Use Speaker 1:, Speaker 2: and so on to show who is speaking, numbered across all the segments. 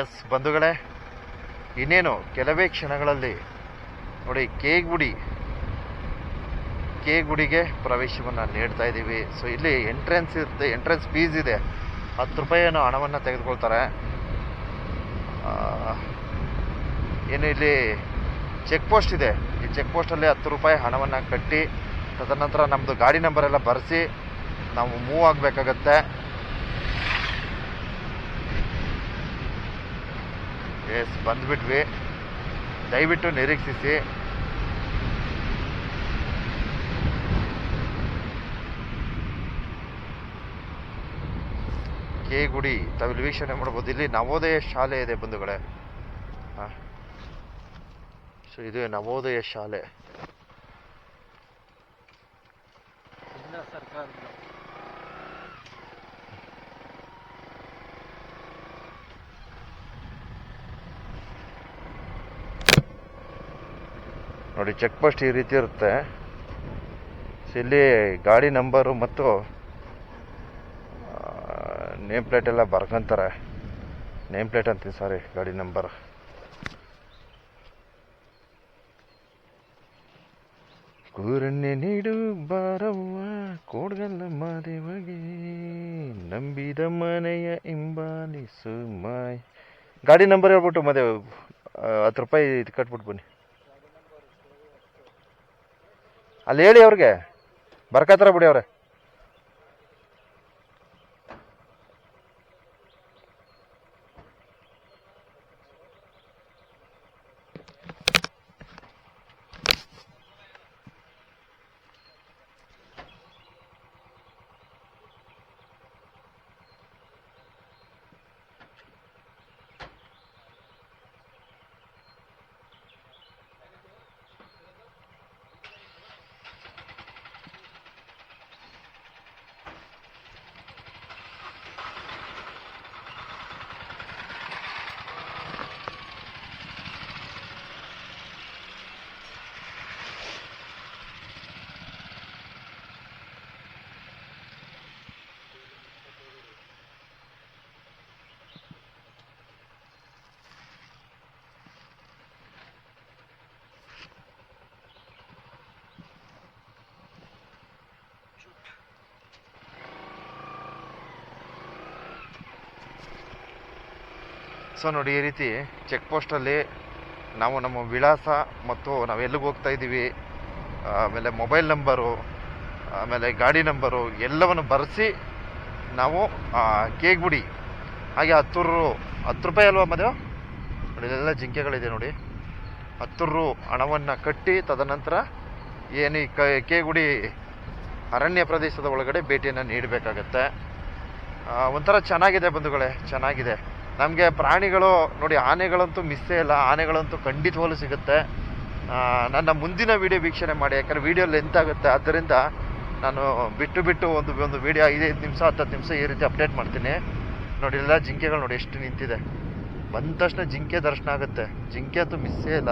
Speaker 1: S ಬಂಧುಗಳೇ, ಇನ್ನೇನು ಕೆಲವೇ ಕ್ಷಣಗಳಲ್ಲಿ ನೋಡಿ, ಕೇಗುಡಿ, ಕೇಗುಡಿಗೆ ಪ್ರವೇಶವನ್ನು ನೀಡ್ತಾ ಇದ್ದೀವಿ. ಸೊ ಇಲ್ಲಿ ಎಂಟ್ರೆನ್ಸ್ ಇರುತ್ತೆ ಎಂಟ್ರೆನ್ಸ್ ಫೀಸ್ ಇದೆ. ಹತ್ತು ರೂಪಾಯಿಯನ್ನು ಹಣವನ್ನು ತೆಗೆದುಕೊಳ್ತಾರೆ. ಏನು ಇಲ್ಲಿ ಚೆಕ್ ಪೋಸ್ಟ್ ಇದೆ. ಈ ಚೆಕ್ ಪೋಸ್ಟಲ್ಲಿ ಹತ್ತು ರೂಪಾಯಿ ಹಣವನ್ನು ಕಟ್ಟಿ, ತದನಂತರ ನಮ್ಮದು ಗಾಡಿ ನಂಬರೆಲ್ಲ ಬರೆಸಿ, ನಾವು ಮೂವ್ ಆಗಬೇಕಾಗತ್ತೆ ಎಸ್ ಬಂದ್ಬಿಟ್ವಿ. ದಯವಿಟ್ಟು ನಿರೀಕ್ಷಿಸಿ. ಕೆ ಗುಡಿ ತಾವಿಲ್ಲಿ ವೀಕ್ಷಣೆ ಮಾಡ್ಬೋದು. ಇಲ್ಲಿ ನವೋದಯ ಶಾಲೆ ಇದೆ ಬಂಧುಗಳೇ. ಸೊ ಇದು ನವೋದಯ ಶಾಲೆ.
Speaker 2: ಜಿಲ್ಲಾ
Speaker 1: ನೋಡಿ ಚೆಕ್ ಪೋಸ್ಟ್ ಈ ರೀತಿ ಇರುತ್ತೆ. ಇಲ್ಲಿ ಗಾಡಿ ನಂಬರು ಮತ್ತು ನೇಮ್ ಪ್ಲೇಟ್ ಎಲ್ಲ ಬರ್ಕೊಂತಾರೆ. ನೇಮ್ ಪ್ಲೇಟ್ ಅಂತೀನಿ ಸಾರಿ ಗಾಡಿ ನಂಬರ್ ಕೂರನ್ನೇ ನೀಡು ಬಾರವ್ವ ಕೋಡ್ಗಲ್ಲ ಮಾದೇವಗೆ ನಂಬಿದ ಮನೆಯ ಇಂಬಾಲಿಸು ಮಾಯ್. ಗಾಡಿ ನಂಬರ್ ಹೇಳ್ಬಿಟ್ಟು ಆ, ಹತ್ತು ರೂಪಾಯಿ ಇದು ಕಟ್ಬಿಟ್ಟು ಬನ್ನಿ. ಅಲ್ಲಿ ಹೇಳಿ ಅವ್ರಿಗೆ. ಬರ್ಕತ್ತಾರ ಬಿಡಿ ಅವ್ರೆ. ಸೊ ನೋಡಿ, ಈ ರೀತಿ ಚೆಕ್ ಪೋಸ್ಟಲ್ಲಿ ನಾವು ನಮ್ಮ ವಿಳಾಸ ಮತ್ತು ನಾವು ಎಲ್ಲಿಗೆ ಹೋಗ್ತಾ ಇದ್ದೀವಿ, ಆಮೇಲೆ ಮೊಬೈಲ್ ನಂಬರು ಆಮೇಲೆ ಗಾಡಿ ನಂಬರು ಎಲ್ಲವನ್ನು ಬರೆಸಿ ನಾವು ಕೇಗುಡಿ ಹಾಗೆ ಹತ್ತು ರು ಹತ್ತು ರೂಪಾಯಿ ಅಲ್ವಾ ಮದುವೆ? ನೋಡಿ, ಇಲ್ಲೆಲ್ಲ ಜಿಂಕೆಗಳಿದೆ ನೋಡಿ. ಹತ್ತು ರು ಹಣವನ್ನು ಕಟ್ಟಿ ತದನಂತರ ಏನು ಈ ಕೇಗುಡಿ ಅರಣ್ಯ ಪ್ರದೇಶದ ಒಳಗಡೆ ಭೇಟಿಯನ್ನು ನೀಡಬೇಕಾಗತ್ತೆ. ಒಂಥರ ಚೆನ್ನಾಗಿದೆ ಬಂಧುಗಳೇ, ಚೆನ್ನಾಗಿದೆ. ನಮಗೆ ಪ್ರಾಣಿಗಳು ನೋಡಿ ಆನೆಗಳಂತೂ ಮಿಸ್ಸೇ ಇಲ್ಲ. ಆನೆಗಳಂತೂ ಖಂಡಿತವಾಗ್ಲೂ ಸಿಗುತ್ತೆ. ನನ್ನ ಮುಂದಿನ ವಿಡಿಯೋ ವೀಕ್ಷಣೆ ಮಾಡಿ, ಯಾಕಂದರೆ ವಿಡಿಯೋ ಲೆಂತ್ ಆಗುತ್ತೆ. ಆದ್ದರಿಂದ ನಾನು ಬಿಟ್ಟು ಬಿಟ್ಟು ಒಂದು ಒಂದು ವೀಡಿಯೋ ಐದೈದು ನಿಮಿಷ ಹತ್ತು ನಿಮಿಷ ಈ ರೀತಿ ಅಪ್ಡೇಟ್ ಮಾಡ್ತೀನಿ. ನೋಡಿ, ಎಲ್ಲ ಜಿಂಕೆಗಳು ನೋಡಿ ಎಷ್ಟು ನಿಂತಿದೆ. ಬಂದ ತಕ್ಷಣ ಜಿಂಕೆ ದರ್ಶನ ಆಗುತ್ತೆ. ಜಿಂಕೆ ಅಂತೂ ಮಿಸ್ಸೇ ಇಲ್ಲ.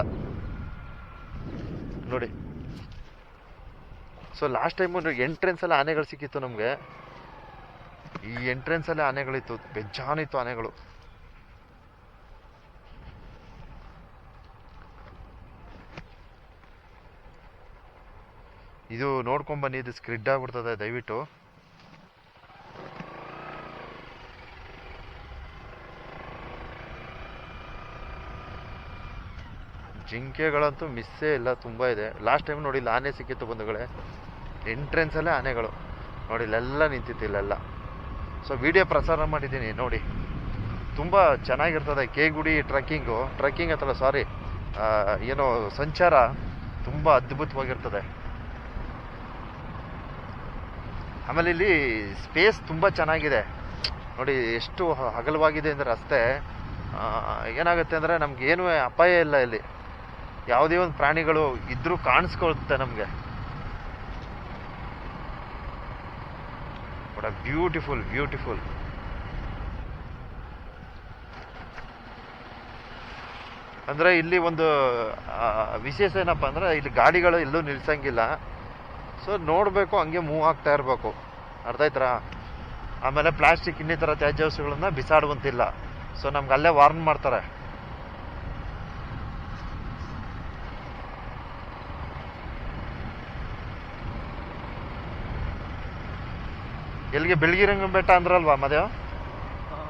Speaker 1: ನೋಡಿ. ಸೊ ಲಾಸ್ಟ್ ಟೈಮು ಎಂಟ್ರೆನ್ಸಲ್ಲಿ ಆನೆಗಳು ಸಿಕ್ಕಿತ್ತು ನಮಗೆ. ಈ ಎಂಟ್ರೆನ್ಸಲ್ಲೇ ಆನೆಗಳಿತ್ತು. ಬೆಜ್ಜಾನಿತ್ತು ಆನೆಗಳು. ಇದು ನೋಡ್ಕೊಂಬನ್ನಿ ಇದು ಸ್ಕ್ರಿಡ್ ಆಗ್ಬಿಡ್ತದೆ, ದಯವಿಟ್ಟು. ಜಿಂಕೆಗಳಂತೂ ಮಿಸ್ಸೇ ಇಲ್ಲ, ತುಂಬ ಇದೆ. ಲಾಸ್ಟ್ ಟೈಮ್ ನೋಡಿ ಇಲ್ಲಿ ಆನೆ ಸಿಕ್ಕಿತ್ತು ಬಂಧುಗಳೇ. ಎಂಟ್ರೆನ್ಸ್ ಅಲ್ಲೇ ಆನೆಗಳು. ನೋಡಿ, ಇಲ್ಲೆಲ್ಲ ನಿಂತಿತ್ತು, ಇಲ್ಲೆಲ್ಲ. ಸೊ ವಿಡಿಯೋ ಪ್ರಸಾರ ಮಾಡಿದ್ದೀನಿ, ನೋಡಿ. ತುಂಬ ಚೆನ್ನಾಗಿರ್ತದೆ, ಕೇಗುಡಿ ಟ್ರಕ್ಕಿಂಗು ಟ್ರಕ್ಕಿಂಗ್ ಅಥವಾ ಸಾರಿ ಏನೋ ಸಂಚಾರ ತುಂಬ ಅದ್ಭುತವಾಗಿರ್ತದೆ. ಆಮೇಲೆ ಇಲ್ಲಿ ಸ್ಪೇಸ್ ತುಂಬ ಚೆನ್ನಾಗಿದೆ. ನೋಡಿ, ಎಷ್ಟು ಅಗಲವಾಗಿದೆ ಅಂದರೆ ರಸ್ತೆ ಏನಾಗುತ್ತೆ ಅಂದರೆ ನಮ್ಗೆ ಅಪಾಯ ಇಲ್ಲ ಇಲ್ಲಿ. ಯಾವುದೇ ಒಂದು ಪ್ರಾಣಿಗಳು ಇದ್ರೂ ಕಾಣಿಸ್ಕೊಳುತ್ತೆ ನಮಗೆ. ಬ್ಯೂಟಿಫುಲ್ ಬ್ಯೂಟಿಫುಲ್ ಅಂದರೆ ಇಲ್ಲಿ ಒಂದು ವಿಶೇಷ ಏನಪ್ಪ ಅಂದರೆ ಇಲ್ಲಿ ಗಾಡಿಗಳು ಎಲ್ಲೂ ನಿಲ್ಸಂಗಿಲ್ಲ. ಸೊ ನೋಡಬೇಕು, ಹಂಗೆ ಮೂವ್ ಆಗ್ತಾ ಇರಬೇಕು. ಅರ್ಥ ಆಯ್ತಾ ಆಮೇಲೆ ಪ್ಲಾಸ್ಟಿಕ್ ಇನ್ನಿತರ ತ್ಯಾಜ್ಯ ವಸ್ತುಗಳನ್ನ ಬಿಸಾಡುವಂತಿಲ್ಲ. ಸೊ ನಮ್ಗೆ ಅಲ್ಲೇ ವಾರ್ನ್ ಮಾಡ್ತಾರೆ. ಎಲ್ಲಿಗೆ? ಬೆಳಗಿರಂಗ ಬೆಟ್ಟ ಅಂದ್ರಲ್ವಾ ಮದೇವ್
Speaker 2: ಹಾ.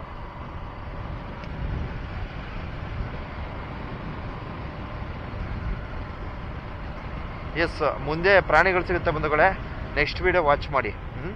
Speaker 1: ಎಸ್ ಮುಂದೆ ಪ್ರಾಣಿಗಳು ಸಿಗುತ್ತೆ ಬಂಧುಗಳೇ. ನೆಕ್ಸ್ಟ್ ವಿಡಿಯೋ ವಾಚ್ ಮಾಡಿ. ಹ್ಞೂ